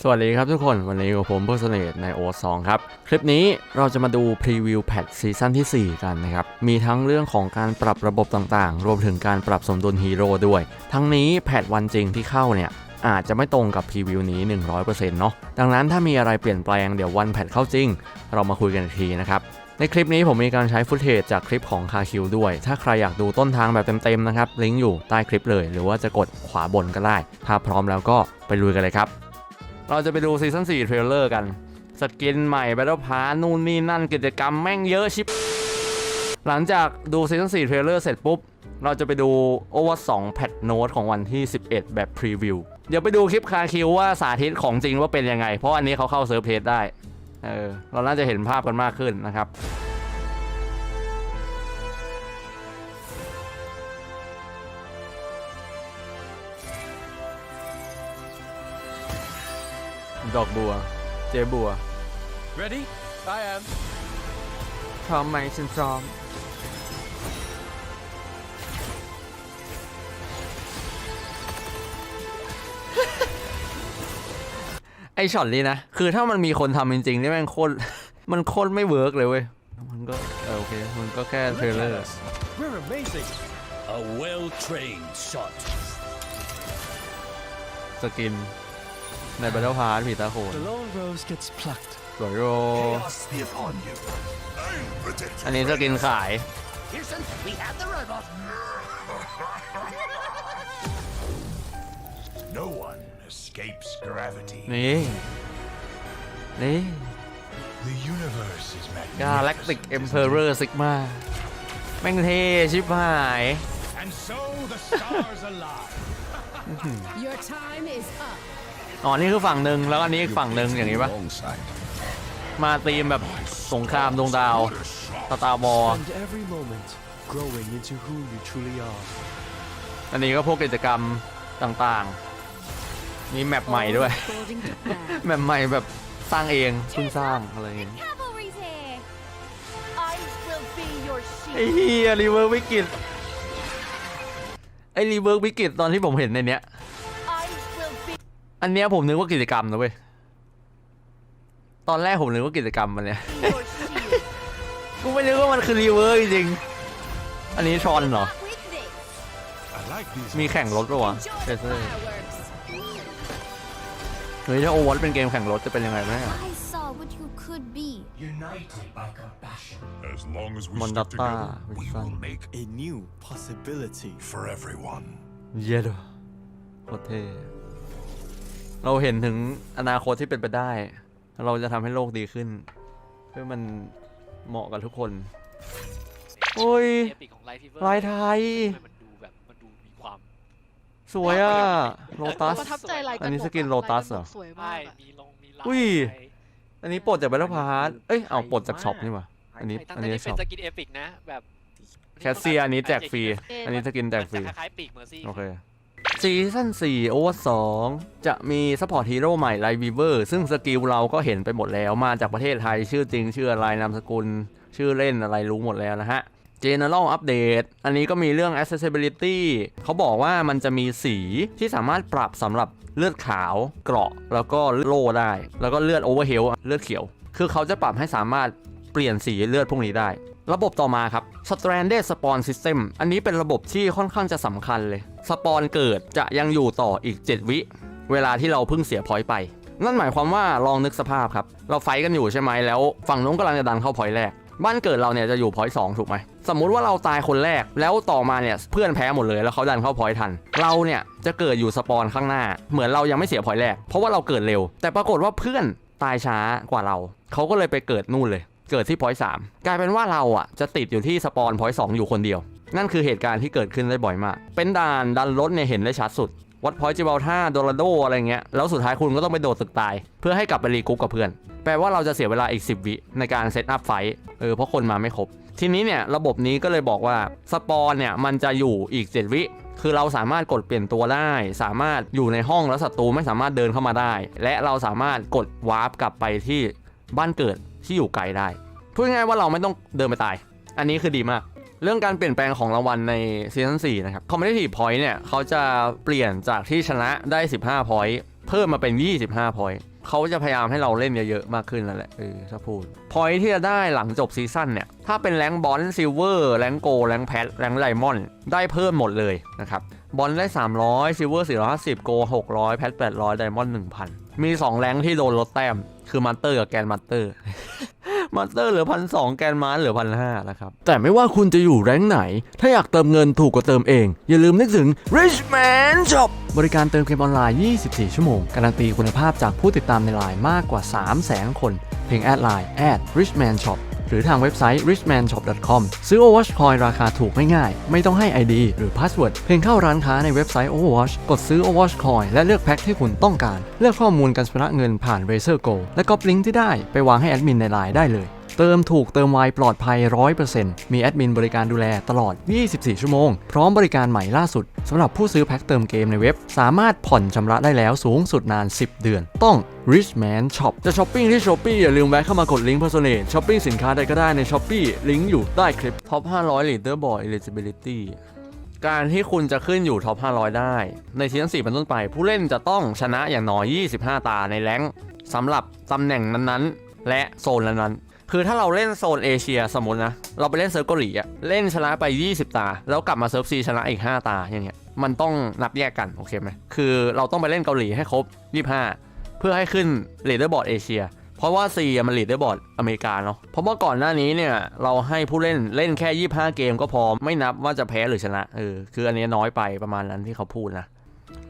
สวัสดีครับทุกคนวันนี้กับผมผู้เสนในโอสองครับ คลิปนี้เราจะมาดูพรีวิวแพทซีซั่นที่ 4 กันนะครับ มีทั้งเรื่องของการปรับระบบต่างๆ รวมถึงการปรับสมดุลฮีโร่ด้วย ทั้งนี้แพทวันจริงที่เข้าเนี่ย อาจจะไม่ตรงกับพรีวิวนี้ 100%เนาะดังนั้นถ้ามีอะไรเปลี่ยนแปลงเดี๋ยววันแพทเข้าจริง เรามาคุยกันทีนะครับในคลิปนี้ผมมีการใช้ฟุตเทจจากคลิปของคาคิวด้วย ถ้าใครอยากดูต้นทางแบบเต็มๆนะครับลิงก์อยู่ใต้คลิปเลย หรือว่าจะกดขวาบนก็ได้ ถ้าพร้อมแล้วก็ไปลุยกันเลยครับ เราจะไปดูซีซั่น4เทรลเลอร์กันสกินใหม่ Battle Pass นู่นนี่นั่นกิจกรรมแม่งเยอะชิบหลังจากดูซีซั่น4เทรลเลอร์เสร็จปุ๊บ เราจะไปดู Over 2แพทโน้ตของวันที่ 11 แบบพรีวิวเดี๋ยวไปดูคลิปคาคิวว่าสาธิตของจริงว่าเป็นยังไง เพราะอันนี้เขาเข้าเซิร์ฟเพจได้เออเราน่าจะเห็นภาพกันมากขึ้นนะครับ ดอกบัว เจบัว Ready? I am. พร้อมไหมฉันพร้อม ไอช็อตนี้นะ คือถ้ามันมีคนทำจริงๆนี่แม่งโคตร มันโคตรไม่เวิร์กเลยเว้ย มันก็เออโอเค มันก็แค่เทรล Look เลอ at ร์ us. We're amazing. A well-trained shot. สกิน ในบัตเทิลพาร์ผีตาโขน The lone rose gets plucked. สวยโร Chaos be upon you. อันนี้สกินขาย Pearson, we have the robot. No one escapes gravity. นี่ นี่ The universe is Galactic magnificent. Emperor Sigma แม่งเท่ชิบหาย And so the stars align. Your time is up. อ๋อ นี่คือฝั่งหนึ่งแล้วอันนี้อีกฝั่งหนึ่งอย่างนี้ปะมาตีมแบบสงครามดวงดาวสตาร์บอล And every moment growing into who you truly are. อันนี้ก็พวกกิจกรรมต่างๆมีแมปใหม่ด้วย According to plan. แมปใหม่แบบสร้างเองเพิ่งสร้างอะไรอย่างเงี้ย Cavalry's here. I will be your ไอ้ shield. เฮียรีเวิร์กวิกฤตไอ้รีเวิร์กวิกฤตตอนที่ผมเห็นในเนี้ย I will be อันเนี้ยผมนึกว่ากิจกรรมนะเว้ย ตอนแรกผมนึกว่ากิจกรรมมันเนี่ย your shield. กูไม่นึกว่ามันคือรีเวิร์กจริงๆอันนี้ชอนเหรอ With this, I like these. มีแข่งรถปะวะ enjoy เท the เซอร์ fireworks. เฮ้ยถ้าโอวัตเป็นเกมแข่งรถจะเป็นยังไงแม่ I saw what you could be. United by compassion. As long as we Mondata, stick together, we which will one? make A new possibility. for everyone. เย็ดว่ะโคตรเท่ เราเห็นถึงอนาคตที่เป็นไปได้ เราจะทำให้โลกดีขึ้น เพื่อมันเหมาะกับทุกคน โอ้ย เอปิกของไลท์ฟีเวอร์ลายไทย มันดูแบบมันดูมีความสวยอะ โลตัส ประทับใจลายอันนี้ระสกินะ Lotus เหรอลายกะกสวยมาใช่กอะมีลงมีลายอุ้ยอะไรอันนี้ปลดจากบัตเทิลพาร์เอ้ย เอาปลดจากช็อปนี่หว่าอันนี้ใช่ตั้งอันแต่นี้นี้ช็เป็อปนสกินเอปิกนะแบบแคสเซียอันนี้แจกฟรี อันนี้สกินแจกฟรี มันจะคล้ายๆปีกเมอร์ซี่โอเค ซีซั่น4โอเวอร์2จะมีซัพพอร์ตฮีโร่ใหม่ไลวีเวอร์ซึ่งสกิลเราก็เห็นไปหมดแล้ว มาจากประเทศไทย ชื่อจริง ชื่ออะไร นามสกุล ชื่อเล่นอะไรรู้หมดแล้วนะฮะ General Update อันนี้ก็มีเรื่อง Accessibility เขาบอกว่ามันจะมีสีที่สามารถปรับสำหรับเลือดขาวเกราะ แล้วก็โล่ได้ แล้วก็เลือด Overheal เลือดเขียว คือเขาจะปรับให้สามารถเปลี่ยนสีเลือดพวกนี้ได้ ระบบต่อมาครับ Stranded Spawn System อันนี้เป็นระบบที่ค่อนข้างจะสำคัญเลย สปอนเกิดจะยังอยู่ต่ออีก 7 วิ เวลาที่เราเพิ่งเสียพอยต์ไป นั่นหมายความว่าลองนึกสภาพครับ เราไฟท์กันอยู่ใช่ไหมแล้วฝั่งนู้นกำลังจะดันเข้าพอยต์แรก บ้านเกิดเราเนี่ยจะอยู่พอยต์สองถูกไหมสมมุติว่าเราตายคนแรกแล้วต่อมาเนี่ยเพื่อนแพ้หมดเลยแล้วเขาดันเข้าพอยต์ทัน เราเนี่ยจะเกิดอยู่สปอนข้างหน้า เหมือนเรายังไม่เสียพอยต์แรกเพราะว่าเราเกิดเร็ว แต่ปรากฏว่าเพื่อนตายช้ากว่าเรา เขาก็เลยไปเกิดนู่นเลย เกิดที่พอยต์สามกลายเป็นว่าเราอะจะติดอยู่ที่สปอนพอยต์สองอยู่คนเดียว นั่นคือเหตุการณ์ที่เกิดขึ้นได้บ่อยมาก เป็นด่านดันรถเนี่ยเห็นได้ชัดสุด วัดพอยต์จิบาลท่าโดราโดอะไรเงี้ย แล้วสุดท้ายคุณก็ต้องไปโดดตึกตาย เพื่อให้กลับไปรีกรุ๊ปกับเพื่อน แปลว่าเราจะเสียเวลาอีก 10 วิในการเซตอัพไฟเออเพราะคนมาไม่ครบ ทีนี้เนี่ยระบบนี้ก็เลยบอกว่าสปอนเนี่ยมันจะอยู่อีก 7 วิคือเราสามารถกดเปลี่ยนตัวได้ สามารถอยู่ในห้องแล้วศัตรูไม่สามารถเดินเข้ามาได้ และเราสามารถกดวาร์ปกลับไปที่บ้านเกิด ที่อยู่ไกลได้พูดง่ายว่าเราไม่ต้องเดินไปตาย อันนี้คือดีมาก เรื่องการเปลี่ยนแปลงของรางวัลในซีซั่น4นะครับ Competitive Point เนี่ยเขาจะเปลี่ยนจากที่ชนะได้ 15 Point เพิ่มมาเป็น 25พอยต์เขาจะพยายามให้เราเล่นเยอะๆมากขึ้นนั่นแหละเออถ้าพูดพอยต์ที่จะได้หลังจบซีซั่นเนี่ย ถ้าเป็นแรงบอลซิลเวอร์แรงโกแรงแพทแรงไดมอนด์ได้เพิ่มหมดเลยนะครับ บอลได้ 300ซิลเวอร์450 โก 600 แพท800ไดมอนด์1,000 มี 2 แรงที่โดนลดแต้ม คือมันเตอร์กับแกนมันเตอร์ มาสเตอร์เหลือพันสองแกนมาเหลือพันห้าแล้วครับ แต่ไม่ว่าคุณจะอยู่แรงไหน ถ้าอยากเติมเงินถูกกว่าเติมเอง อย่าลืมนึกถึง Rich Man Shop บริการเติมเกมออนไลน์ 24 ชั่วโมง การันตีคุณภาพจากผู้ติดตามในไลน์มากกว่า 300,000 คน เพียงแอดไลน์ @richman shop รือทางเว็บไซต์ richmanshop.com ซื้อ Overwatch Coin ราคาถูกไม่ง่าย ไม่ต้องให้ ID หรือ Password เพียงเข้าร้านค้าในเว็บไซต์ Overwatch กดซื้อ Overwatch Coin และเลือกแพ็คที่คุณต้องการ เลือกข้อมูลการชำระเงินผ่าน Razer Go และก๊อปลิงก์ที่ได้ไปวางให้แอดมินในไลน์ได้เลย เติมถูกเติมไวปลอดภัย 100%มีแอดมินบริการดูแลตลอด 24 ชั่วโมง พร้อมบริการใหม่ล่าสุดสำหรับผู้ซื้อแพ็คเติมเกมในเว็บ สามารถผ่อนชำระได้แล้วสูงสุดนาน 10 เดือน ต้อง Richman Shop จะช้อปปิ้งที่ Shopee อย่าลืมแวะเข้ามากดลิงก์ Personate ช้อปปิ้งสินค้าใดก็ได้ใน Shopee ลิงก์อยู่ใต้คลิป Top 500 Leaderboard Eligibility การที่คุณจะขึ้นอยู่ท็อป 500 ได้ ในซีซั่น4เป็นต้นไป ผู้เล่นจะต้องชนะอย่างน้อย 25 ตาในแรงสำหรับตำแหน่งนั้นๆ และโซนนั้นๆ คือถ้าเราเล่นโซนเอเชียสมมตินะ เราไปเล่นเซิร์ฟเกาหลีอะเล่นชนะไป 20 ตา แล้วกลับมาเซิร์ฟซีชนะอีก 5 ตาอย่างเงี้ยมันต้องนับแยกกัน โอเคไหมคือเราต้องไปเล่นเกาหลีให้ครบ 25 เพื่อให้ขึ้นเลดเดอร์บอร์ดเอเชียเพราะว่า C อะมันลีดได้บอร์ดอเมริกาเนาะ เพราะว่าก่อนหน้านี้เนี่ยเราให้ผู้เล่นเล่นแค่ 25 เกมก็พอ ไม่นับว่าจะแพ้หรือชนะ เออ คืออันนี้น้อยไปประมาณนั้นที่เขาพูดนะ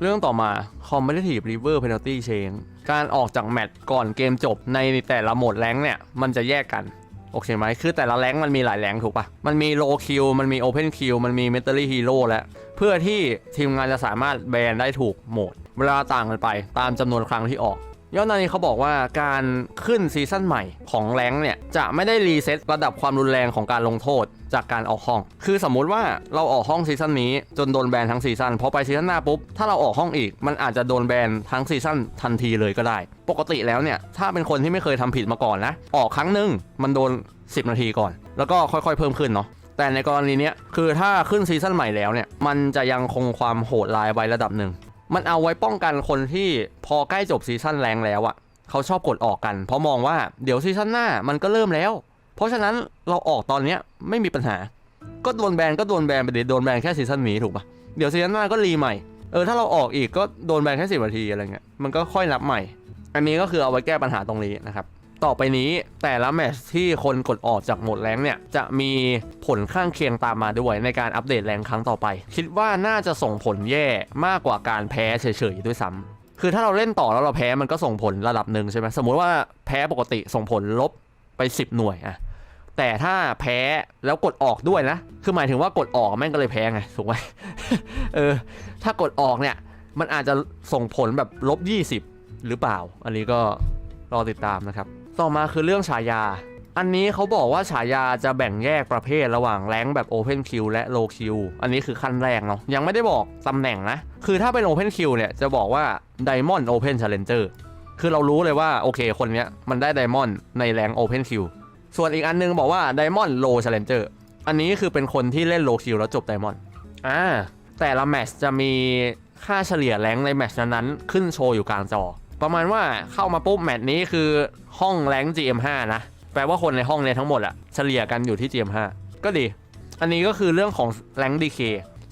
เรื่องต่อมา Competitive River Penalty chain การออกจากแมตช์ก่อนเกมจบในแต่ละโหมดแรงเนี่ย มันจะแยกกัน โอเคไหม คือแต่ละแรงมันมีหลายแรงถูกปะมันมี low kill มันมี open kill มันมี military hero และ เพื่อที่ทีมงานจะสามารถแบนได้ถูกโหมด เวลาต่างกันไปตามจำนวนครั้งที่ออก ย้อนหนานี้เขาบอกว่าการขึ้นซีซั่นใหม่ของแรงเนี่ย จะไม่ได้รีเซ็ตระดับความรุนแรงของการลงโทษจากการออกห้อง คือสมมุติว่าเราออกห้องซีซั่นนี้จนโดนแบนทั้งซีซั่นพอไปซีซั่นหน้าปุ๊บ ถ้าเราออกห้องอีก มันอาจจะโดนแบนทั้งซีซั่นทันทีเลยก็ได้ ปกติแล้วเนี่ย ถ้าเป็นคนที่ไม่เคยทำผิดมาก่อนนะ ออกครั้งหนึ่งมันโดน 10 นาทีก่อน แล้วก็ค่อยๆเพิ่มขึ้นเนาะแต่ในกรณีเนี้ยคือถ้าขึ้นซีซั่นใหม่แล้วเนี่ย มันจะยังคงความโหดร้ายไว้ระดับหนึ่ง มันเอาไว้ป้องกันคนที่พอใกล้จบซีซั่นแรงแล้วอะ่ะเขาชอบกดออกกัน เพราะมองว่าเดี๋ยวซีซั่นหน้ามันก็เริ่มแล้ว เพราะฉะนั้นเราออกตอนเนี้ยไม่มีปัญหา ก็โดนแบนก็โดนแบนไปเดี๋ยวโดนแบนแค่ซีซั่นนี้ถูกปะเดี๋ยวซีซั่นหน้าก็รีใหม่เออถ้าเราออกอีกก็โดนแบนแค่สิบนาทีอะไรเงี้ยมันก็ค่อยนับใหม่ อันนี้ก็คือเอาไว้แก้ปัญหาตรงนี้นะครับ ต่อไปนี้แต่ละแมตช์ที่คนกดออกจากหมดแรงเนี่ย จะมีผลข้างเคียงตามมาด้วยในการอัปเดตแรงครั้งต่อไป คิดว่าน่าจะส่งผลแย่มากกว่าการแพ้เฉยๆด้วยซ้ำคือถ้าเราเล่นต่อแล้วเราแพ้มันก็ส่งผลระดับหนึ่งใช่ไหมสมมุติว่าแพ้ปกติส่งผลลบไป 10 หน่วยอะแต่ถ้าแพ้แล้วกดออกด้วยนะ คือหมายถึงว่ากดออกแม่งก็เลยแพ้ไงถูกไหมเออ ถ้ากดออกเนี่ยมันอาจจะส่งผลแบบลบ20 หรือเปล่า อันนี้ก็รอติดตามนะครับ ต่อมาคือเรื่องฉายา อันนี้เขาบอกว่าฉายาจะแบ่งแยกประเภทระหว่างแรงแบบ Open Q และ Low Q อันนี้คือขั้นแรกเนาะยังไม่ได้บอกตำแหน่งนะ คือถ้าเป็น Open Q เนี่ยจะบอกว่า Diamond Open Challenger คือเรารู้เลยว่าโอเคคนเนี้ยมันได้ Diamond ในแรง Open Q ส่วนอีกอันนึงบอกว่า Diamond Low Challenger อันนี้คือเป็นคนที่เล่น Low Q แล้วจบ Diamond อ่าแต่ละแมตช์จะมีค่าเฉลี่ยแรงในแมตช์นั้นๆขึ้นโชว์อยู่กลางจอ ประมาณว่าเข้ามาปุ๊บแมตช์นี้คือห้องแรง GM5 นะ แปลว่าคนในห้องเนี่ยทั้งหมดอะเฉลี่ยกันอยู่ที่ GM5 ก็ดี อันนี้ก็คือเรื่องของแรงค์ DK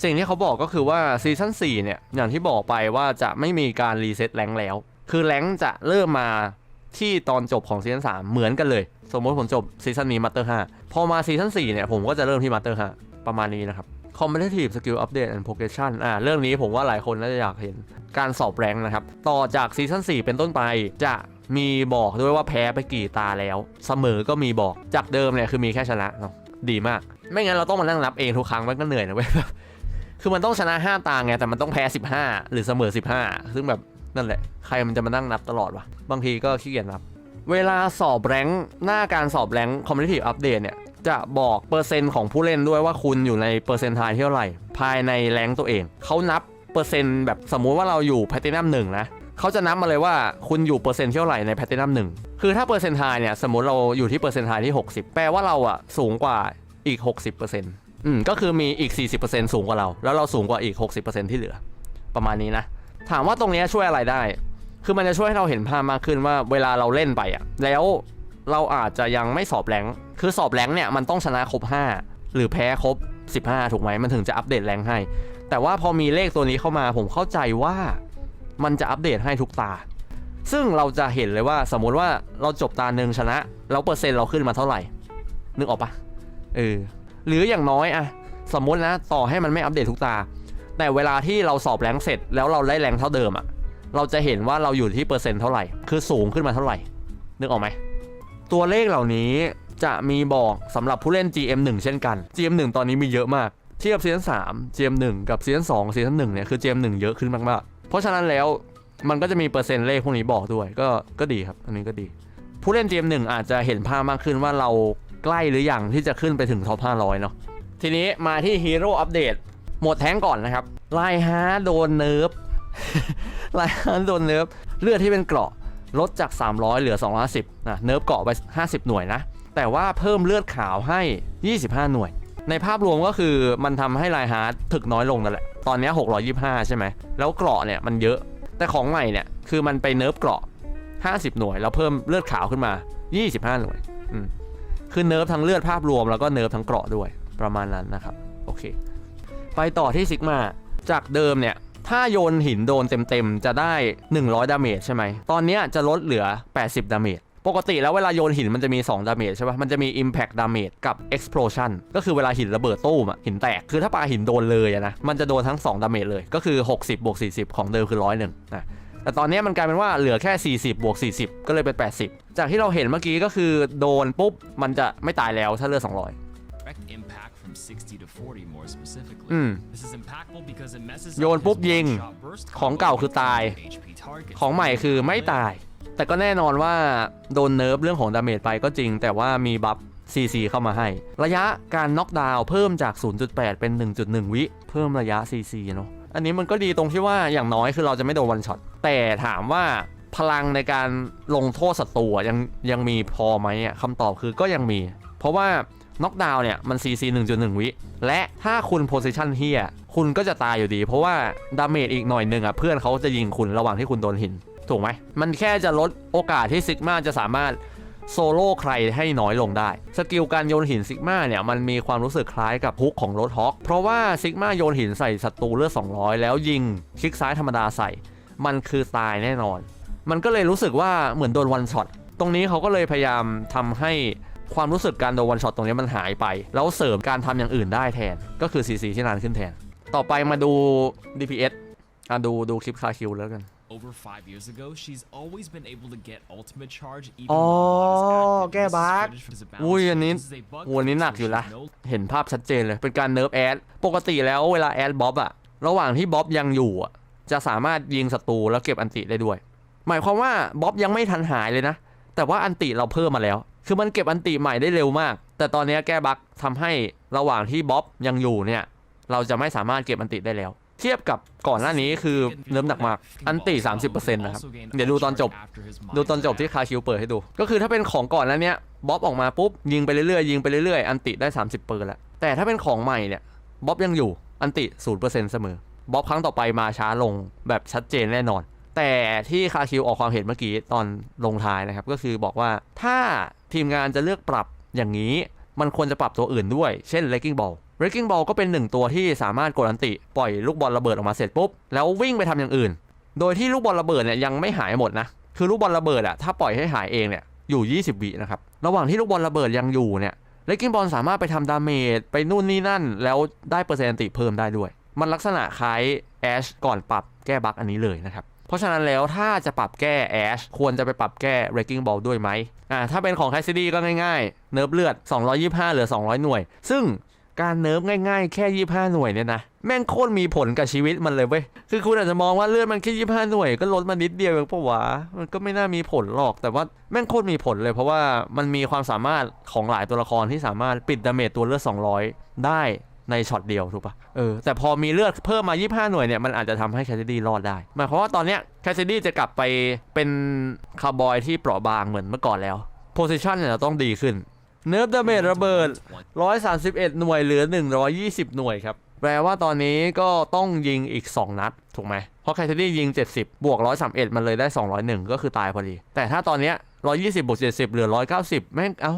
สิ่งที่เขาบอกก็คือว่าซีซั่น4เนี่ย อย่างที่บอกไปว่าจะไม่มีการรีเซ็ตแรงแล้ว คือแรงจะเริ่มมาที่ตอนจบของซีซั่น3เหมือนกันเลย สมมติผมจบซีซั่นนี้มาสเตอร์5พอมาซีซั่น4เนี่ยผมก็จะเริ่มที่มาสเตอร์5ประมาณนี้นะครับ Competitive Skill Update and Progression อ่าเรื่องนี้ผมว่าหลายคนน่าจะอยากเห็นการสอบแรงนะครับ ต่อจากซีซั่น4เป็นต้นไปจะมีบอกด้วยว่าแพ้ไปกี่ตาแล้ว เสมอก็มีบอกจากเดิมเนี่ยคือมีแค่ชนะเนาะดีมาก ไม่งั้นเราต้องมานั่งนับเองทุกครั้งมันก็เหนื่อยนะเว้ยคือมันต้องชนะ 5 ตาไงแต่มันต้องแพ้ 15 หรือเสมอ 15 ซึ่งแบบนั่นแหละ ใครมันจะมานั่งนับตลอดวะบางทีก็ขี้เกียจนับ เวลาสอบแรงหน้าการสอบแรงค์ Competitive Update เนี่ย จะบอกเปอร์เซ็นต์ของผู้เล่นด้วยว่าคุณอยู่ในเปอร์เซ็นต์ทายเท่าไหร่ ภายในแรงตัวเอง เขานับเปอร์เซ็นต์แบบสมมุติว่าเราอยู่แพลตินัมหนึ่งนะเขาจะนับมาเลยว่าคุณอยู่เปอร์เซ็นต์เท่าไหร่ในแพลตินัมหนึ่งคือถ้าเปอร์เซ็นต์ทายเนี่ยสมมติเราอยู่ที่เปอร์เซ็นต์ทายที่ 60 แปลว่าเราอะสูงกว่าอีก 60%อืมก็คือมีอีก 40%สูงกว่าเรา แล้วเราสูงกว่าอีก 60%ที่เหลือ ประมาณนี้นะ ถามว่าตรงนี้ช่วยอะไรได้ คือมันจะช่วยให้เราเห็นภาพมากขึ้นว่าเวลาเราเล่นไปอะแล้ว เราอาจจะยังไม่สอบแรงคือสอบแรงเนี่ยมันต้องชนะครบ 5 หรือแพ้ครบ 15 ถูกไหมมันถึงจะอัปเดตแรงให้ แต่ว่าพอมีเลขตัวนี้เข้ามาผมเข้าใจว่ามันจะอัปเดตให้ทุกตา ซึ่งเราจะเห็นเลยว่าสมมุติว่าเราจบตาหนึ่งชนะ แล้วเปอร์เซ็นต์เราขึ้นมาเท่าไหร่ นึกออกปะเออหรืออย่างน้อยอะสมมตินะต่อให้มันไม่อัปเดตทุกตา แต่เวลาที่เราสอบแรงเสร็จแล้วเราได้แรงเท่าเดิมอะเราจะเห็นว่าเราอยู่ที่เปอร์เซ็นต์เท่าไหร่ คือสูงขึ้นมาเท่าไหร่ นึกออกไหม ตัวเลขเหล่านี้จะมีบอกสำหรับผู้เล่น GM1 เช่นกัน GM1 ตอนนี้มีเยอะมาก เทียบซีซั่น3 GM1 กับซีซั่น2ซีซั่น1เนี่ยคือ GM1 เยอะขึ้นมากๆ เพราะฉะนั้นแล้วมันก็จะมีเปอร์เซ็นต์เลขพวกนี้บอกด้วยก็ก็ดีครับ อันนี้ก็ดี ผู้เล่น GM1 อาจจะเห็นภาพมากขึ้นว่าเราใกล้หรือยังที่จะขึ้นไปถึงท็อป500 เนาะทีนี้มาที่ฮีโร่อัปเดตหมดแท้งก่อนนะครับไลฮาร์ดโดนเนิร์ฟไลฮาร์ดโดนเนิร์ฟเลือดที่เป็นเกราะ ลดจาก 300 เหลือ250นะเนิร์ฟเกาะไป 50 หน่วยนะ แต่ว่าเพิ่มเลือดขาวให้ 25 หน่วย ในภาพรวมก็คือมันทำให้ไลฮาร์ดถึกน้อยลงนั่นแหละ ตอนนี้ 625 ใช่ไหม แล้วเกราะเนี่ยมันเยอะ แต่ของใหม่เนี่ยคือมันไปเนิร์ฟเกราะ 50 หน่วย แล้วเพิ่มเลือดขาวขึ้นมา 25 หน่วย อืม คือเนิร์ฟทั้งเลือดภาพรวมแล้วก็เนิร์ฟทั้งเกราะด้วย ประมาณนั้นนะครับ โอเค ไปต่อที่ซิกมา จากเดิมเนี่ย ถ้าโยนหินโดนเต็มๆ จะได้ 100 ดาเมจใช่ไหม ตอนนี้จะลดเหลือ 80 ดาเมจปกติแล้วเวลาโยนหินมันจะมี 2 ดาเมจใช่ปะมันจะมี Impact Damage กับ Explosion ก็คือเวลาหินระเบิดตู้มอะหินแตก คือถ้าปาหินโดนเลยอะนะ มันจะโดนทั้ง 2 ดาเมจเลย ก็คือ 60บวก40 ของเดิมคือ100หนึ่งนะแต่ตอนนี้มันกลายเป็นว่าเหลือแค่ 40 บวก 40 ก็เลยเป็น 80 จากที่เราเห็นเมื่อกี้ก็คือโดนปุ๊บมันจะไม่ตายแล้วถ้าเลือด200 60 to 40 more specifically. อืม This is impactful because it messes โยน up ปุ๊บ his ยิง one-shot burst ของเก่าคือตาย HP targets. ของใหม่คือไม่ตาย แต่ก็แน่นอนว่าโดนเนิร์ฟเรื่องของดาเมจไปก็จริง แต่ว่ามีบัฟ CC เข้ามาให้ ระยะการน็อกดาวน์เพิ่มจาก 0.8 เป็น 1.1 วิ เพิ่มระยะ CC เนอะอันนี้มันก็ดีตรงที่ว่าอย่างน้อยคือเราจะไม่โดนวันช็อต แต่ถามว่าพลังในการลงโทษศัตรูอะยังยังมีพอไหมอะคำตอบคือก็ยังมี เพราะว่า น็อกดาวน์เนี่ยมัน CC 1.1 วิ และถ้าคุณโพซิชันเฮียคุณก็จะตายอยู่ดี เพราะว่าดาเมจอีกหน่อยหนึ่งอะเพื่อนเขาจะยิงคุณระหว่างที่คุณโดนหิน ถูกไหม มันแค่จะลดโอกาสที่ซิกมาจะสามารถโซโล่ใครให้น้อยลงได้ สกิลการโยนหินซิกมาเนี่ยมันมีความรู้สึกคล้ายกับฮุกของรถฮอคเพราะว่าซิกมาโยนหินใส่ศัตรูเลือด200 แล้วยิงคลิกซ้ายธรรมดาใส่ มันคือตายแน่นอน มันก็เลยรู้สึกว่าเหมือนโดนวันช็อตตรงนี้เขาก็เลยพยายามทำให้ ความรู้สึกการโดนวันช็อตตรงนี้มันหายไป แล้วเสริมการทำอย่างอื่นได้แทน ก็คือ CC ที่นานขึ้นแทน ต่อไปมาดู DPS อะดูดูคลิปคาคิวแล้วกัน Over five years ago, she's always been able to get ultimate charge even อ๋อ when แก้บั๊กอุ้ยอันนี้โอ้อันนี้หนักอยู่ละ เห็นภาพชัดเจนเลย เป็นการเนิร์ฟแอด ปกติแล้วเวลาแอดบ๊อบอะระหว่างที่บ๊อบยังอยู่อะจะสามารถยิงศัตรูแล้วเก็บอันติได้ด้วย หมายความว่าบ๊อบยังไม่ทันหายเลยนะ แต่ว่าอันติเราเพิ่มมาแล้ว คือมันเก็บอันติใหม่ได้เร็วมาก แต่ตอนนี้แก้บั๊กทำให้ระหว่างที่บ๊อบยังอยู่เนี่ย เราจะไม่สามารถเก็บอันติได้แล้ว เทียบกับก่อนหน้านี้คือเนิร์ฟหนักมาก อันติ 30%นะครับ เดี๋ยวดูตอนจบ ดูตอนจบที่คาคิวเปิดให้ดู ก็คือถ้าเป็นของก่อนแล้วเนี้ยบ๊อบออกมาปุ๊บยิงไปเรื่อยๆยิงไปเรื่อยๆอันติได้ 30เปอร์แล้วแต่ถ้าเป็นของใหม่เนี่ยบ๊อบยังอยู่อันติ0%เสมอบ๊อบครั้งต่อไปมาช้าลงแบบชัดเจนแน่นอน แต่ที่คาคิวออกความเห็นเมื่อกี้ตอนลงท้ายนะครับก็คือบอกว่าถ้า ทีมงานจะเลือกปรับอย่างนี้ มันควรจะปรับตัวอื่นด้วย เช่น Wrecking Ball Wrecking Ball ก็เป็นหนึ่งตัวที่สามารถกดอันติ ปล่อยลูกบอลระเบิดออกมาเสร็จปุ๊บ แล้ววิ่งไปทำอย่างอื่น โดยที่ลูกบอลระเบิดเนี่ยยังไม่หายหมดนะ คือลูกบอลระเบิดอะถ้าปล่อยให้หายเองเนี่ยอยู่ 20 วินะครับ ระหว่างที่ลูกบอลระเบิดยังอยู่เนี่ยเลกกิ้งบอลสามารถไปทำดาเมจไปนู่นนี่นั่น แล้วได้เปอร์เซ็นต์ติเพิ่มได้ด้วย มันลักษณะคล้ายแอชก่อนปรับแก้บั๊กอันนี้เลยนะครับ เพราะฉะนั้นแล้วถ้าจะปรับแก้แอชควรจะไปปรับแก้ Breaking Ball ด้วยไหมอ่าถ้าเป็นของ c a s s i d y ก็ง่ายๆ เนิร์ฟเลือด 225 เหลือ 200 หน่วย ซึ่งการเนิร์ฟง่ายๆ แค่ 25 หน่วยเนี่ยนะแม่งโคตรมีผลกับชีวิตมันเลยเว้ย คือคุณอาจจะมองว่าเลือดมันแค่25หน่วยก็ลดมานิดเดียวเองปะวะ มันก็ไม่น่ามีผลหรอก แต่ว่าแม่งโคตรมีผลเลย เพราะว่ามันมีความสามารถของหลายตัวละครที่สามารถปิดดาเมจตัวเลือด200 ได้ ในช็อตเดียวถูกปะเออแต่พอมีเลือดเพิ่มมา 25 หน่วยเนี่ยมันอาจจะทำให้แคสซิดี้รอดได้หมายความว่าตอนเนี้ยแคสซิดี้จะกลับไปเป็นคาร์บอยที่เปราะบางเหมือนเมื่อก่อนแล้วโพซิชันเนี่ยจะต้องดีขึ้นเนิร์ฟดาเมจระเบิด 131 หน่วยเหลือ 120 หน่วยครับแปลว่าตอนนี้ก็ต้องยิงอีก 2 นัด ถูกไหม เพราะแคทเธอรี่ยิง 70 บวก 131 มันเลยได้ 201 ก็คือตายพอดี แต่ถ้าตอนเนี้ย120 บวก 70 เหลือ 190 แม่ง เอ้า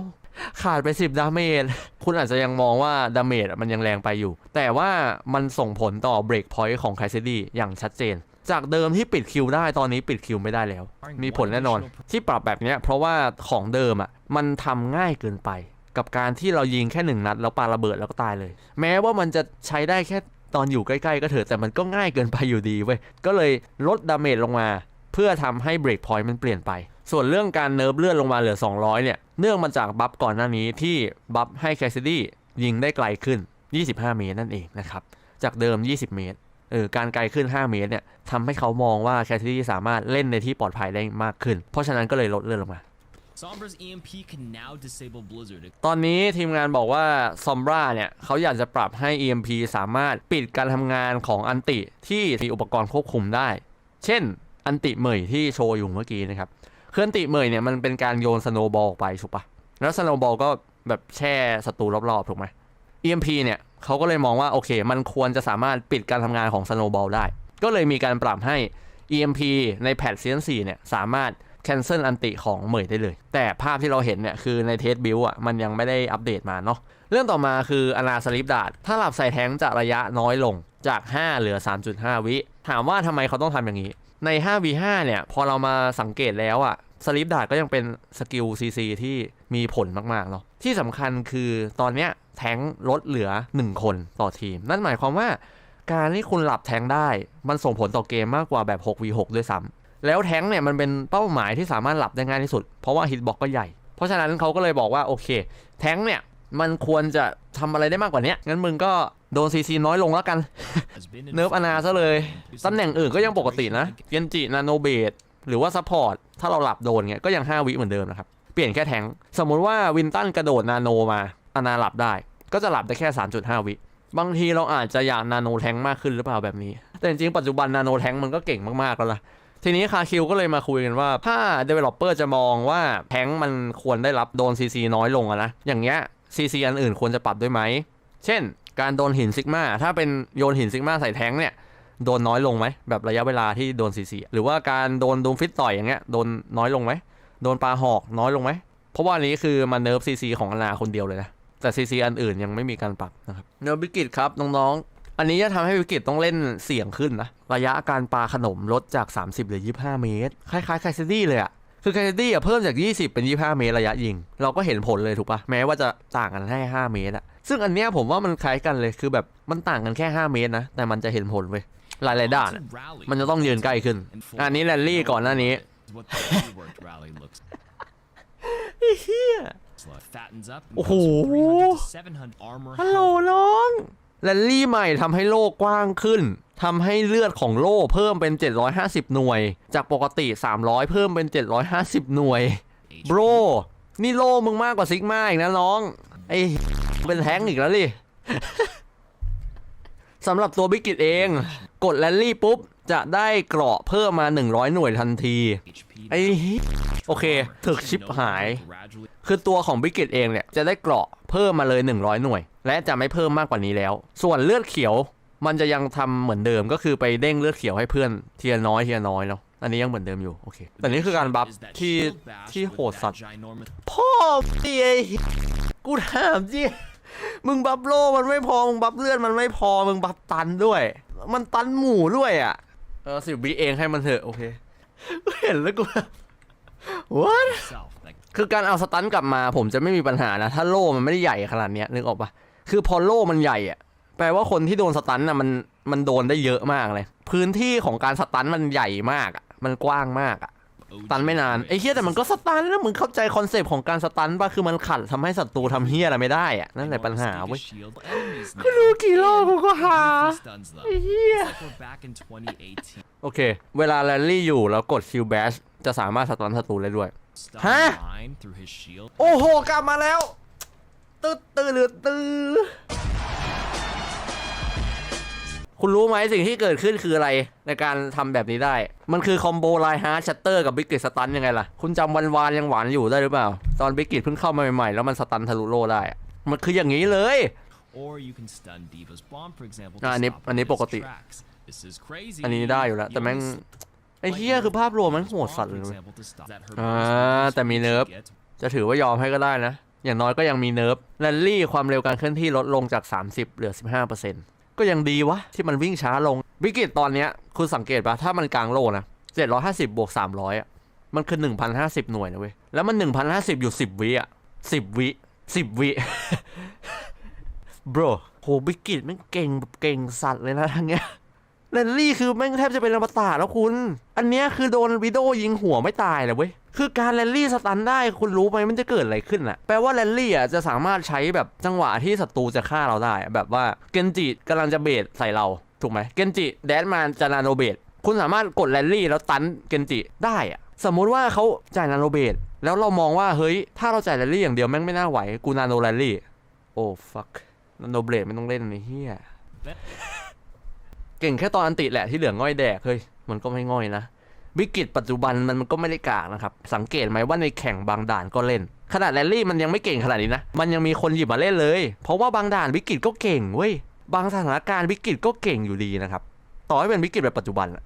ขาดไป 10 ดาเมจ คุณอาจจะยังมองว่า ดาเมจมันยังแรงไปอยู่ แต่ว่ามันส่งผลต่อเบรกพอยต์ของไคเซดี้อย่างชัดเจน จากเดิมที่ปิดคิวได้ตอนนี้ปิดคิวไม่ได้แล้ว มีผลแน่นอน ที่ปรับแบบเนี้ยเพราะว่าของเดิมอะมันทำง่ายเกินไป กับการที่เรายิงแค่หนึ่งนัด แล้วปาระเบิดแล้วก็ตายเลย แม้ว่ามันจะใช้ได้แค่ตอนอยู่ใกล้ๆก็เถอะแต่มันก็ง่ายเกินไปอยู่ดีเว้ยก็เลยลดดาเมจลงมา เพื่อทำให้เบรกพอยต์มันเปลี่ยนไป ส่วนเรื่องการเนิร์ฟเลื่อนลงมาเหลือ 200 เนี่ย เนื่องมาจากบัฟก่อนหน้านี้ที่บัฟให้แคสซิดี้ยิงได้ไกลขึ้น 25 เมตรนั่นเองนะครับ จากเดิม 20 เมตรเออการไกลขึ้น 5 เมตรเนี่ยทำให้เขามองว่าแคสซิดี้สามารถเล่นในที่ปลอดภัยได้มากขึ้น เพราะฉะนั้นก็เลยลดเลื่อนลงมา Sombra's EMP can now disable Blizzard ตอนนี้ทีมงานบอกว่าซอมบราเนี่ยเขาอยากจะปรับให้ EMP สามารถปิดการทำงานของอันติที่มีอุปกรณ์ควบคุมได้ เช่น อันติเหมยที่โชว์อยู่เมื่อกี้นะครับ เคืออันติเหมยเนี่ยมันเป็นการโยนสโนบอลออกไปถูกปะแล้วสโนบอลก็แบบแช่ศัตรูรอบๆถูกไหม EMP เนี่ยเขาก็เลยมองว่าโอเค มันควรจะสามารถปิดการทำงานของสโนบอลได้ ก็เลยมีการปรับให้ EMP ในแพทซีซั่น4เนี่ยสามารถ cancel อันติของเหมยได้เลย แต่ภาพที่เราเห็นเนี่ยคือในเทสบิลอะมันยังไม่ได้อัปเดตมาเนาะเรื่องต่อมาคืออนาสลิปดาดถ้าหลับใส่แท้งจะระยะน้อยลงจาก 5 เหลือ 3.5 วิ ถามว่าทำไมเขาต้องทำอย่างนี้ ใน 5v5 เนี่ย พอเรามาสังเกตแล้วอะสลิปดาดก็ยังเป็นสกิล CC ที่มีผลมาก ๆ เนาะที่สำคัญคือตอนเนี้ยแท้งลดเหลือ 1 คนต่อทีม นั่นหมายความว่าการที่คุณหลับแท้งได้ มันส่งผลต่อเกมมากกว่าแบบ 6v6 ด้วยซ้ำแล้วแท้งเนี่ยมันเป็นเป้าหมายที่สามารถหลับได้ง่ายที่สุด เพราะว่าฮิตบ็อกก็ใหญ่ เพราะฉะนั้นเขาก็เลยบอกว่าโอเค แท้งเนี่ย มันควรจะทำอะไรได้มากกว่านี้งั้นมึงก็โดนซีซีน้อยลงแล้วกัน เนิร์ฟอนาซะเลย ตำแหน่งอื่นก็ยังปกตินะเกนจินาโนเบดหรือว่าซัพพอร์ต ถ้าเราหลับโดนเงี้ยก็ยัง 5 วิเหมือนเดิมนะครับ เปลี่ยนแค่แทง สมมุติว่าวินตันกระโดดนาโนมา อนาหลับได้ ก็จะหลับได้แค่ 3.5 วิ บางทีเราอาจจะอยากนาโนแทงมากขึ้นหรือเปล่าแบบนี้ แต่จริงๆปัจจุบันนาโนแทงมันก็เก่งมากๆแล้วล่ะทีนี้คาคิวก็เลยมาคุยกันว่า ถ้า Developer จะมองว่าแทงมันควรได้รับโดน CC น้อยลงอะนะ อย่างเงี้ย CC อันอื่นควรจะปรับด้วยไหม เช่น การโดนหินซิกมาถ้าเป็นโยนหินซิกมาใส่แท้งเนี่ยโดนน้อยลงไหมแบบระยะเวลาที่โดนซีซีหรือว่าการโดนดูมฟิตต่อยอย่างเงี้ยโดนน้อยลงไหมโดนปลาหอกน้อยลงไหมเพราะว่าอันนี้คือมันเนิร์ฟซีซีของอนาคนเดียวเลยนะแต่ซีซีอันอื่นยังไม่มีการปรับนะครับเนิร์ฟวิกฤตครับน้องๆอันนี้จะทำให้วิกฤตต้องเล่นเสี่ยงขึ้นนะระยะการปาขนมลดจาก 30เหลือ25 เมตร คล้ายๆไคซดี้เลยอะ คือไคซดี้อะเพิ่มจาก 20 เป็น 25 เมตรระยะยิง เราก็เห็นผลเลยถูกปะแม้ว่าจะต่างกันแค่5เมตรอะซึ่งอันเนี้ยผมว่ามันคล้ายกันเลยคือแบบมันต่างกันแค่ 5 เมตรนะ แต่มันจะเห็นผลเว้ยหลายๆด้านอะ to rally มันจะต้องยืนใกล้ขึ้น and full อันนี้แรลลี่ก่อนหน้านี้ is what the reworked rally looks เฮีย like. Fattens up and โอ้โห goes from 300 to 700 armor ฮัลโหล health. น้องแรลลี่ใหม่ทำให้โล่กว้างขึ้น ทำให้เลือดของโล่เพิ่มเป็น 750 หน่วย จากปกติ 300 เพิ่มเป็น 750 หน่วย โบร นี่โล่มึงมากกว่าซิกมาอีกนะน้อง ไอ้ เป็นแท้งอีกแล้วดิ สำหรับตัวบิกิตเอง กดแรลลี่ปุ๊บ จะได้เกราะเพิ่มมา 100 หน่วยทันที ไอ้ โอเค ถึกชิปหาย คือตัวของบิกเกตเองเนี่ย จะได้เกราะเพิ่มมาเลย 100 หน่วย และจะไม่เพิ่มมากกว่านี้แล้ว ส่วนเลือดเขียว มันจะยังทำเหมือนเดิมก็คือไปเด้งเลือดเขียวให้เพื่อนเทียร์น้อยเทียร์น้อยเนาะอันนี้ยังเหมือนเดิมอยู่โอเคแต่นี่คือการบัฟที่ที่โหดสัตว์พ่อเหี้ยกูถามจิมึงบัฟโลมันไม่พอ มึงบัฟเลือดมันไม่พอ มึงบัฟตันด้วย มันตันหมู่ด้วยอะ เออสิบีเองให้มันเถอะโอเคเห็นแล้วกู what คือการเอาสตันกลับมาผมจะไม่มีปัญหานะ ถ้าโล่มันไม่ได้ใหญ่ขนาดเนี้ยนึกออกปะคือพอโล่มันใหญ่อะ แปลว่าคนที่โดนสตันน่ะมันมันโดนได้เยอะมากเลย พื้นที่ของการสตันมันใหญ่มากอะมันกว้างมากอะ OG ตันไม่นานไอ้เฮียแต่มันก็สตันแล้วมึงเข้าใจคอนเซปต์ของการสตันป่ะคือมันขัดทำให้ศัตรูทำเฮียอะไรไม่ได้อะนั่นแหละปัญหาเว้ย shield enemies กูรู้ now. กี่รอบกูก็หา Briefly stuns them. ไอ้เฮีย It's like we're back in 2018. โอเค เวลาแรลลี่อยู่แล้วกดคิวแบชจะสามารถสตันศัตรูได้ด้วย Stun Huh? line through his shield. โอ้โหกลับมาแล้วตืดตืดหรือตือ คุณรู้ไหมสิ่งที่เกิดขึ้นคืออะไรในการทำแบบนี้ได้ มันคือคอมโบไลฮาร์ดชัตเตอร์กับบิ๊กกิตสตันยังไงล่ะ คุณจำวันวานยังหวานอยู่ได้หรือเปล่า ตอนบิ๊กกิตเพิ่งเข้ามาใหม่ๆ แล้วมันสตันทะลุโลได้อะมันคืออย่างนี้เลย Or you can stun Diva's bomb, for example. to อะอันนี้ stop อันนี้ his ปกติ tracks. This is crazy. อันนี้ได้อยู่แล้ว แต่แม่งไอ้เหี้ยคือภาพรวมมันโหดสัตว์เลยเว้ยอ่าแต่มีเนิร์ฟจะถือว่ายอมให้ก็ได้นะ อย่างน้อยก็ยังมีเนิร์ฟแรลลี่ความเร็วการเคลื่อนที่ลดลงจาก 30 เหลือ 15% ก็ยังดีวะ ที่มันวิ่งช้าลง วิกฤตตอนเนี้ยคุณสังเกตปะถ้ามันกลางโลนะ750 บวก 300อะมันคือ 1,050 หน่วยนะเว้ย แล้วมัน 1,050 อยู่ 10 วิอะ10 วิ 10 วิ bro โหวิกฤตมันเก่งแบบเก่งสัตว์เลยนะทั้งเนี้ย แรลลี่คือแม่งแทบจะเป็นอมตะแล้วคุณ อันเนี้ยคือโดนวิโดยิงหัวไม่ตายเลยเว้ย คือการแรลลี่สตันได้คุณรู้ไหมมันจะเกิดอะไรขึ้นอะแปลว่าแรลลี่อะจะสามารถใช้แบบจังหวะที่ศัตรูจะฆ่าเราได้ แบบว่าเกนจิกำลังจะเบสใส่เราถูกไหมเกนจิแดนมาจะนาโนเบสคุณสามารถกดแรลลี่แล้วตันเกนจิได้อะสมมุติว่าเขาจ่ายนาโนเบสแล้วเรามองว่าเฮ้ยถ้าเราจ่ายแรลลี่อย่างเดียวแม่งไม่น่าไหวกูนาโนแรลลี่โอ้ฟักนาโนเบสไม่ต้องเล่นไอ้เหี้ย เก่งแค่ตอนอันติแหละที่เหลือง่อยแดกเฮ้ยมันก็ไม่ง่อยนะวิกฤตปัจจุบันมันก็ไม่ได้กากนะครับสังเกตไหมว่าในแข่งบางด่านก็เล่น ขนาดแรลลี่มันยังไม่เก่งขนาดนี้นะมันยังมีคนหยิบมาเล่นเลย เพราะว่าบางด่านวิกฤตก็เก่งเว้ยบางสถานการณ์วิกฤตก็เก่งอยู่ดีนะครับต่อให้เป็นวิกฤตแบบปัจจุบันอะ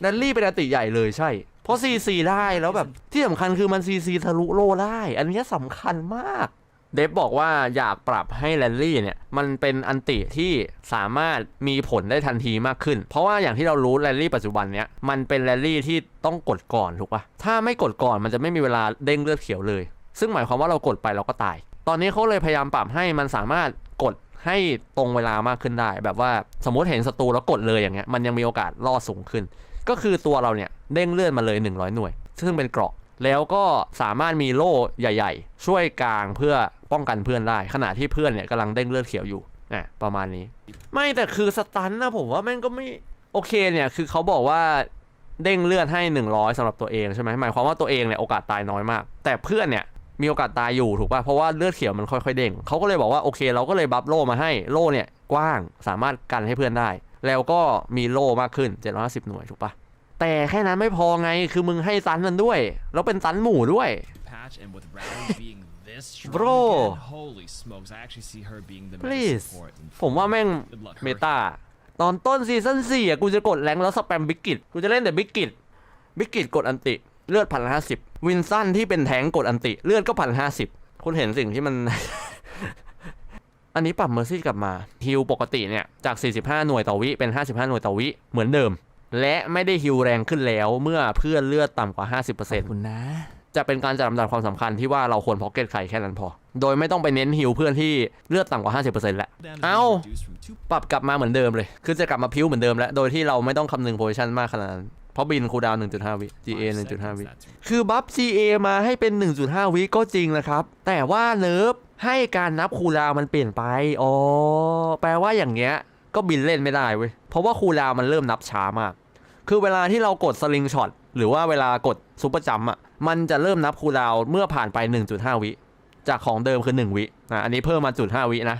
แรลลี่เป็นอันติใหญ่เลยใช่ เพราะซีซีได้แล้วแบบที่สำคัญคือมันซีซีทะลุโลได้ อันนี้สำคัญมาก เดฟบอกว่าอยากปรับให้แรลลี่เนี่ย มันเป็นอันติที่สามารถมีผลได้ทันทีมากขึ้น เพราะว่าอย่างที่เรารู้แรลลี่ปัจจุบันเนี้ยมันเป็นแรลลี่ที่ต้องกดก่อนถูกปะถ้าไม่กดก่อนมันจะไม่มีเวลาเด้งเลือดเขียวเลย ซึ่งหมายความว่าเรากดไปเราก็ตาย ตอนนี้เขาเลยพยายามปรับให้มันสามารถกดให้ตรงเวลามากขึ้นได้ แบบว่าสมมติเห็นศัตรูแล้วกดเลยอย่างเงี้ยมันยังมีโอกาสรอดสูงขึ้น ก็คือตัวเราเนี่ยเด้งเลือดมาเลย 100 หน่วย ซึ่งเป็นเกราะแล้วก็สามารถมีโล่ใหญ่ ๆ ช่วยกลางเพื่อ ป้องกันเพื่อนได้ขณะที่เพื่อนเนี่ยกำลังเด้งเลือดเขียวอยู่อะประมาณนี้ ไม่แต่คือสตันนะผมว่าแม่งก็ไม่โอเคเนี่ยคือเขาบอกว่าเด้งเลือดให้ 100สำหรับตัวเองใช่ไหมหมายความว่าตัวเองเนี่ยโอกาสตายน้อยมาก แต่เพื่อนเนี่ยมีโอกาสตายอยู่ถูกป่ะเพราะว่าเลือดเขียวมันค่อยๆเด้งเขาก็เลยบอกว่าโอเค เราก็เลยบัฟโล่มาให้โล่เนี่ยกว้างสามารถกันให้เพื่อนได้ แล้วก็มีโล่มากขึ้น 750 หน่วยถูกป่ะแต่แค่นั้นไม่พอไงคือมึงให้ตันมันด้วย แล้วเป็นตันหมู่ด้วย patch and with Rally being this strong Bro. again, holy smokes, I actually see her being the Please. best support. in ผมว่าแม่ง Good luck, เม hurry. ตาตอนต้นซีซั่นสี่อะกูจะกดแรงค์แล้วสแปมบิกกิตกูจะเล่นแต่บิกกิตบิกกิตกดอันติ เลือดพันห้าสิบวินสันที่เป็นแทงกดอันติ เลือดก็พันห้าสิบคุณเห็นสิ่งที่มัน อันนี้ปรับเมอร์ซี่กลับมาฮิลปกติเนี่ยจาก 45 หน่วยต่อวิเป็น 55 หน่วยต่อวิเหมือนเดิม และไม่ได้ฮิลแรงขึ้นแล้วเมื่อเพื่อนเลือดต่ำกว่า 50%คุณนะ จะเป็นการจัดลำดับความสำคัญที่ว่าเราควรพ็อกเก็ตใครแค่นั้นพอ โดยไม่ต้องไปเน้นฮิลเพื่อนที่เลือดต่ำกว่า 50%แล้ว Damage เอ้า being reduced from two ปรับกลับมาเหมือนเดิมเลย คือจะกลับมาพิ้วเหมือนเดิมแล้ว โดยที่เราไม่ต้องคำนึงโพซิชันมากขนาดนั้นเพราะบินคูลดาวน์1.5 วิ GA 1.5 seconds, วิ that's คือบัฟ GA มาให้เป็น 1.5 วิก็จริงนะครับ แต่ว่าเนิร์ฟให้การนับคูลดาวน์มันเปลี่ยนไป อ๋อ แปลว่าอย่างเงี้ย ก็บินเล่นไม่ได้เว้ย เพราะว่าคูลดาวน์มันเริ่มนับช้ามาก คือเวลาที่เรากดสลิงช็อตหรือว่าเวลากดซุปเปอร์จัมป์อะ มันจะเริ่มนับคูลดาวน์เมื่อผ่านไป 1.5 วิ จากของเดิมคือ 1 วิอะอันนี้เพิ่มมาจุด5วินะ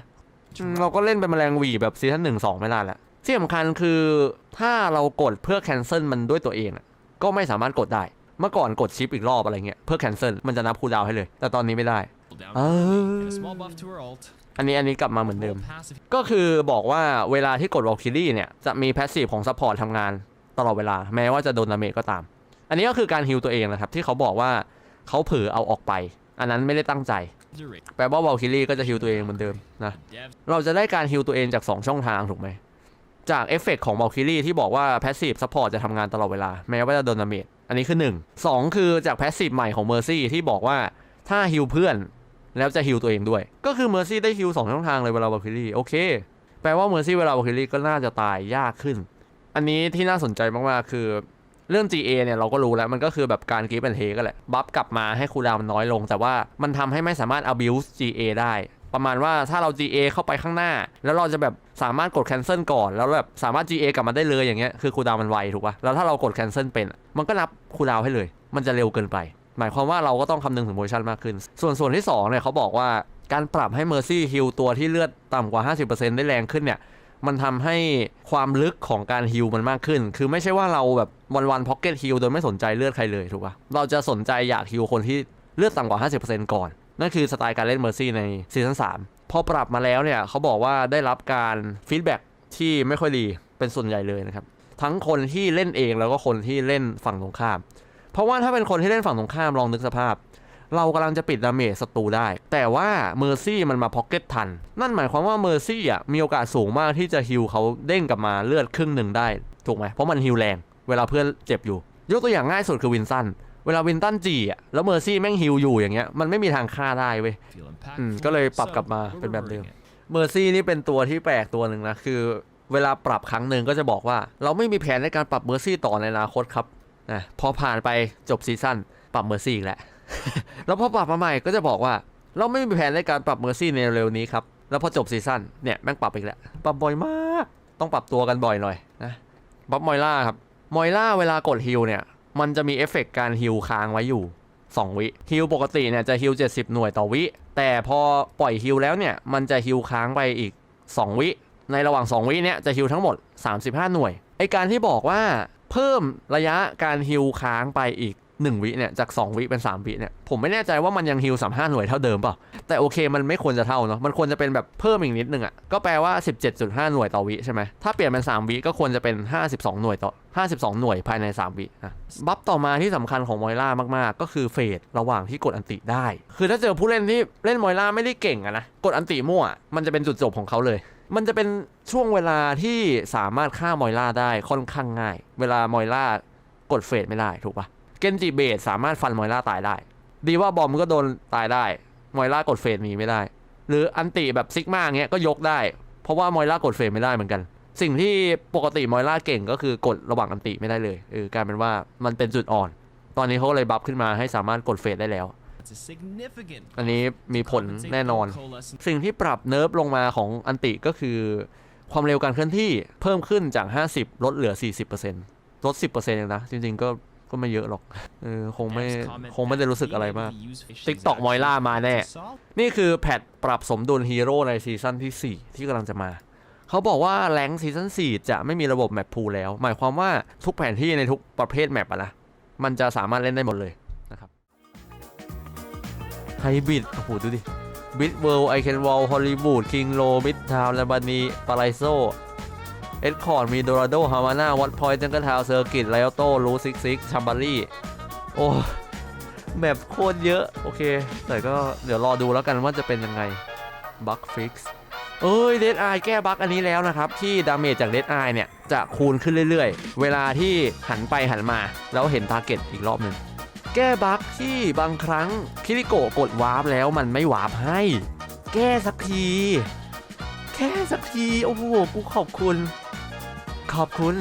อืมเราก็เล่นเป็นแมลงหวีแบบซีซั่นหนึ่งสองไม่ได้แล้วที่สำคัญคือถ้าเรากดเพื่อแคนเซิลมันด้วยตัวเองอะก็ไม่สามารถกดได้ เมื่อก่อนกดชิปอีกรอบอะไรเงี้ยเพื่อแคนเซิลมันจะนับคูลดาวน์ให้เลย แต่ตอนนี้ไม่ได้ down. Oh. And a small buff to her ult. อันนี้อันนี้กลับมาเหมือนเดิม Passive ก็คือบอกว่าเวลาที่กดวอลคิลี่เนี่ย จะมีแพสซีฟของซัพพอร์ตทำงานตลอดเวลา แม้ว่าจะโดนดาเมจก็ตาม อันนี้ก็คือการฮิลตัวเองนะครับ ที่เขาบอกว่าเขาเผลอเอาออกไป อันนั้นไม่ได้ตั้งใจ แปลว่าวอลคิลี่ก็จะฮิลตัวเองเหมือนเดิมนะ เราจะได้การฮิลตัวเองจาก 2 ช่องทางถูกไหม จากเอฟเฟกของ v a l k y r i e ที่บอกว่า Passive Support จะทำงานตลอดเวลา แม้ว่าจะโดนดาเมจ อันนี้คือ 1 2 คือจาก Passive ใหม่ของ Mercy ที่บอกว่าถ้าฮิลเพื่อนแล้วจะฮิลตัวเองด้วย ก็คือ Mercy ได้ฮิล2ช่องทางเลยเวลา v a l k y r i e โอเค แปลว่า Mercy เวลา v a l k y r i e ก็น่าจะตายยากขึ้น อันนี้ที่น่าสนใจมากๆคือ เรื่อง GA เนี่ยเราก็รู้แล้วมันก็คือแบบการกีบแอนเทก็แหละบัฟกลับมาให้คูลดาวมันน้อยลง แต่ว่ามันทำให้ไม่สามารถ abuse GA ได้ ประมาณว่าถ้าเรา GA เข้าไปข้างหน้า แล้วเราจะแบบสามารถกด cancel ก่อน แล้วแบบสามารถ GA กลับมาได้เลยอย่างเงี้ยคือคูลดาวมันไวถูกปะแล้วถ้าเรากด cancel เป็น มันก็นับคูลดาวให้เลย มันจะเร็วเกินไป หมายความว่าเราก็ต้องคำนึงถึงโพซิชันมากขึ้น ส่วนส่วนที่สองเนี่ยเขาบอกว่าการปรับให้ Mercy Heal ตัวที่เลือดต่ำกว่า 50%ได้แรงขึ้นเนี่ย มันทำให้ความลึกของการฮิลมันมากขึ้น คือไม่ใช่ว่าเราแบบวันวันพ็อกเก็ตฮิลโดยไม่สนใจเลือดใครเลยถูกปะเราจะสนใจอยากฮิลคนที่เลือดต่ำกว่า 50%ก่อน นั่นคือสไตล์การเล่นเมอร์ซี่ในซีซั่น3พอปรับมาแล้วเนี่ยเขาบอกว่าได้รับการฟีดแบ็กที่ไม่ค่อยดีเป็นส่วนใหญ่เลยนะครับ ทั้งคนที่เล่นเองแล้วก็คนที่เล่นฝั่งตรงข้าม เพราะว่าถ้าเป็นคนที่เล่นฝั่งตรงข้ามลองนึกสภาพ เรากำลังจะปิดดาเมจศัตรูได้ แต่ว่าเมอร์ซี่มันมาพ็อกเก็ตทัน นั่นหมายความว่าเมอร์ซี่อะมีโอกาสสูงมากที่จะฮิลเขาเด้งกลับมาเลือดครึ่งหนึ่งได้ ถูกไหมเพราะมันฮิลแรง เวลาเพื่อนเจ็บอยู่ ยกตัวอย่างง่ายสุดคือวินสันเวลาวินตันจีอะแล้วเมอร์ซี่แม่งฮิลอยู่อย่างเงี้ยมันไม่มีทางฆ่าได้เว้ยอืมก็เลยปรับกลับมาเป็นแบบเดิมเมอร์ซี่นี่เป็นตัวที่แปลกตัวหนึ่งนะคือ เวลาปรับครั้งหนึ่งก็จะบอกว่า เราไม่มีแผนในการปรับเมอร์ซี่ต่อในอนาคตครับนะพอผ่านไปจบซีซั่นปรับเมอร์ซี่อีกแล้ว แล้วพอปรับมาใหม่ก็จะบอกว่า เราไม่มีแผนในการปรับเมอร์ซี่ในเร็วนี้ครับ แล้วพอจบซีซั่นเนี่ยแม่งปรับอีกแล้ว ปรับบ่อยมาก ต้องปรับตัวกันบ่อยหน่อยนะบัฟมอยล่าครับ มอยล่าเวลากดฮิลเนี่ย มันจะมีเอฟเฟกต์การฮิลค้างไว้อยู่ 2 วิฮิลปกติเนี่ยจะฮิล70 หน่วยต่อวิ แต่พอปล่อยฮิลแล้วเนี่ยมันจะฮิลค้างไปอีก 2 วิ ในระหว่าง 2 วิเนี่ยจะฮิลทั้งหมด 35 หน่วยไอการที่บอกว่าเพิ่มระยะการฮิลค้างไปอีก 1 วิเนี่ยจาก 2 วิเป็น 3 วิเนี่ยผมไม่แน่ใจว่ามันยังฮิล35หน่วยเท่าเดิมเปล่า แต่โอเคมันไม่ควรจะเท่าเนาะมันควรจะเป็นแบบเพิ่มอีกนิดนึงอะ่ะก็แปลว่า 17.5 หน่วยต่อวิใช่ไหมถ้าเปลี่ยนเป็น 3 วิก็ควรจะเป็น 52 หน่วยต่อ 52 หน่วยภายใน 3 วิอะบัฟต่อมาที่สำคัญของมอยล่ามาก ๆ ก็คือเฟดระหว่างที่กดอันติได้ คือถ้าเจอผู้เล่นที่เล่นมอยล่าไม่ได้เก่งอะนะกดอันติมั่วมันจะเป็นจุดจบของเขาเลยมันจะเป็นช่วงเวลาที่สามารถฆ่ามอยล่าได้ค่อนข้างง่าย เวลามอยล่ากดเฟดไม่ได้ถูกปะ เกนจิเบสสามารถฟันมอยล่าตายได้ ดีว่าบอมก็โดนตายได้มอยล่ากดเฟดหนีไม่ได้ หรืออันติแบบซิกมาเงี้ยก็ยกได้ เพราะว่ามอยล่ากดเฟดไม่ได้เหมือนกัน สิ่งที่ปกติมอยล่าเก่งก็คือกดระหว่างอันติไม่ได้เลยเออกลายเป็นว่ามันเป็นจุดอ่อน ตอนนี้เขาเลยบัฟขึ้นมาให้สามารถกดเฟดได้แล้วอันนี้มีผลแน่นอน สิ่งที่ปรับเนิร์ฟลงมาของอันติก็คือ ความเร็วการเคลื่อนที่เพิ่มขึ้นจาก 50 ลดเหลือ 40%ลด 10%เองนะ จริงๆก็ ก็ไม่เยอะหรอกเออคงไม่ Next comment คงไม่ได้รู้สึกอะไรมาก being able to use fish TikTok is มอยล่ามาแน่ actually solid. นี่คือแพทปรับสมดุลฮีโร่ในซีซั่นที่ 4 ที่กำลังจะมา เขาบอกว่าแรงซีซั่น4 จะไม่มีระบบแมปพูลแล้ว หมายความว่าทุกแผนที่ในทุกประเภทแมปอะนะมันจะสามารถเล่นได้หมดเลยนะครับไฮบิดโอ้โหดูดิบิดเวิลด์ไอเคนวอลฮอลลีวูดคิงโลบิดทาวน์ลาบานีปาไลโซ เอ็ดคอร์ดมีโดราโดฮาวาน่าวัตพอยต์จังเกิลทาวเซอร์กิตไลออโต้ลูซิกซิกชัมบารี่โอ้แบบโคตรเยอะ โอเค แต่ก็เดี๋ยวรอดูแล้วกันว่าจะเป็นยังไงบั g ฟิกซ์เอ้ยเดดไอแก้บั๊กอันนี้แล้วนะครับ ที่ดาเมจจากเดดไอเนี่ย จะคูณขึ้นเรื่อยๆ เวลาที่หันไปหันมา แล้วเห็นทาร์เก็ตอีกรอบหนึ่งแก้บั๊กที่บางครั้งคิริโกะกดวาร์ปแล้วมันไม่วาร์ปให้ แก้สักที แค่สักที โอ้โหกูขอบคุณ ขอบคุณ